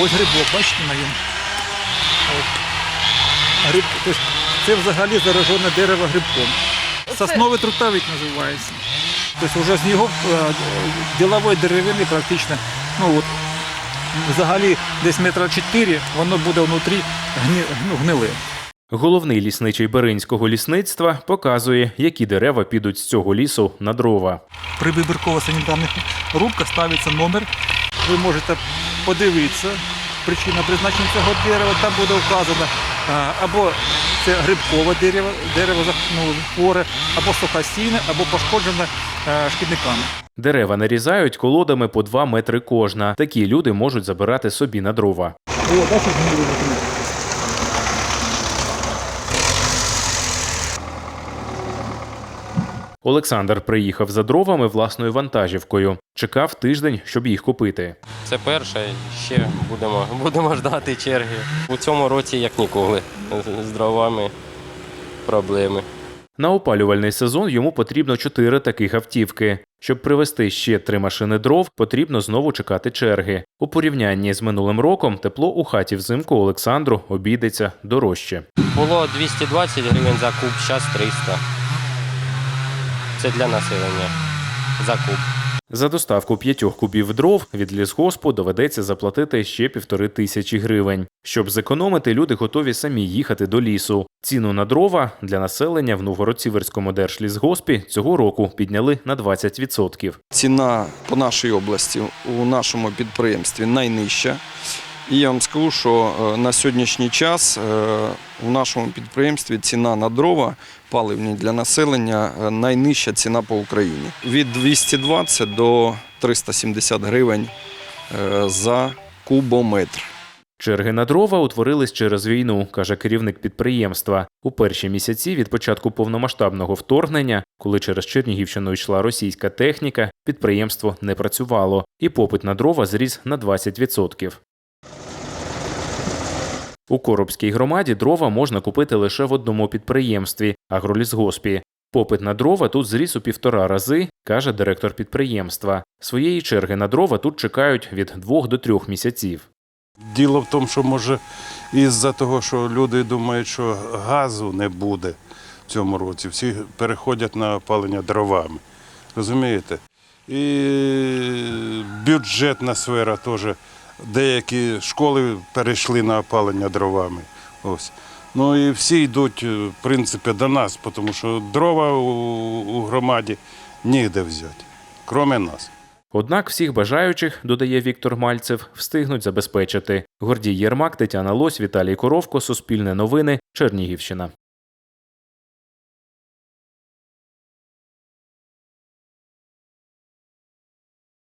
Ось грибок, бачите на ньому. Гриб, тобто це взагалі заражене дерево грибком. Сосновий трутовик називається. Тобто вже з нього е, ділової деревини практично, ну от, взагалі десь метра 4, воно буде внутрі гні, ну, гниле. Головний лісничий Беринського лісництва показує, які дерева підуть з цього лісу на дрова. При вибірково-санітарних рубках ставиться номер. Ви можете подивитися причина призначення цього дерева. Там буде вказано або це грибкове дерево, дерево ну, хворе, або сухостійне, або пошкоджене шкідниками. Дерева нарізають колодами по 2 метри кожна. Такі люди можуть забирати собі на дрова. О, бачите, Олександр приїхав за дровами власною вантажівкою. Чекав тиждень, щоб їх купити. Це перше, ще будемо, будемо ждати черги. У цьому році, як ніколи, з дровами проблеми. На опалювальний сезон йому потрібно чотири таких автівки. Щоб привезти ще три машини дров, потрібно знову чекати черги. У порівнянні з минулим роком тепло у хаті взимку Олександру обійдеться дорожче. Було 220 гривень за куб, зараз 300. Це для населення. За куб. За доставку п'ятьох кубів дров від лісгоспу доведеться заплатити ще півтори тисячі гривень. Щоб зекономити, люди готові самі їхати до лісу. Ціну на дрова для населення в Новгород-Сіверському держлісгоспі цього року підняли на 20%. Ціна по нашій області у нашому підприємстві найнижча. І я вам скажу, що е, на сьогоднішній час е, у нашому підприємстві ціна на дрова паливні для населення е, найнижча ціна по Україні. Від 220 до 370 гривень е, за кубометр. Черги на дрова утворились через війну, каже керівник підприємства. У перші місяці від початку повномасштабного вторгнення, коли через Чернігівщину йшла російська техніка, підприємство не працювало, і попит на дрова зріс на 20%. У Коробській громаді дрова можна купити лише в одному підприємстві агролісгоспі. Попит на дрова тут зріс у півтора рази, каже директор підприємства. Своєї черги на дрова тут чекають від двох до трьох місяців. Діло в тому, що може із-за того, що люди думають, що газу не буде в цьому році, всі переходять на опалення дровами. Розумієте? І бюджетна сфера теж. Деякі школи перейшли на опалення дровами. Ось. Ну і всі йдуть, в принципі, до нас, тому що дрова у, громаді ніде взяти, крім нас. Однак всіх бажаючих, додає Віктор Мальцев, встигнуть забезпечити. Гордій Єрмак, Тетяна Лось, Віталій Коровко, Суспільне новини, Чернігівщина.